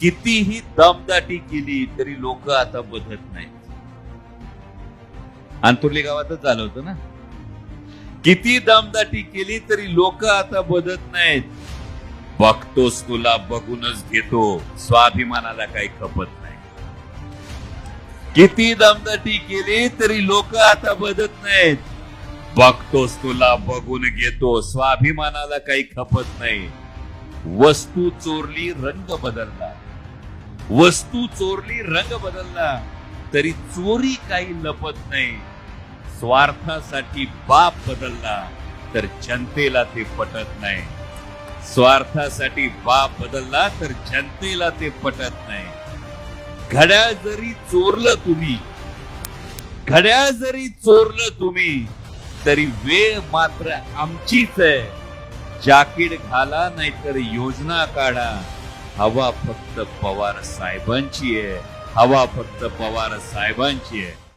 कितीही दमदाटी केली तरी लोक आता बदत नाहीत. अंतुर्ली गावातच झालं होतं ना? किती दमदाटी केली तरी लोक आता बदत नाहीत. बघतोस तुला बघूनच घेतो. स्वाभिमानाला काही खपत नाही. किती दमदाटी केली तरी लोक आता बदत नाहीत. बघतोस तुला बघून घेतो. स्वाभिमानाला काही खपत नाही. वस्तू चोरली रंग बदलला. वस्तू चोरली रंग बदलला तरी चोरी काही लपत नाही. स्वार्थासाठी बाप बदलला तर जनतेला ते पटत नाही. स्वार्थासाठी बाप बदलला तर जनतेला ते पटत नाही. घड्याळ जरी चोरलं तुम्ही घड्याळ जरी चोरलं तुम्ही तरी वेळ मात्र आमचीच आहे. जाकीट घाला नाहीतर योजना काढा. हवा फक्त पवार साहेबांची आहे. हवा फक्त पवार साहेबांची आहे.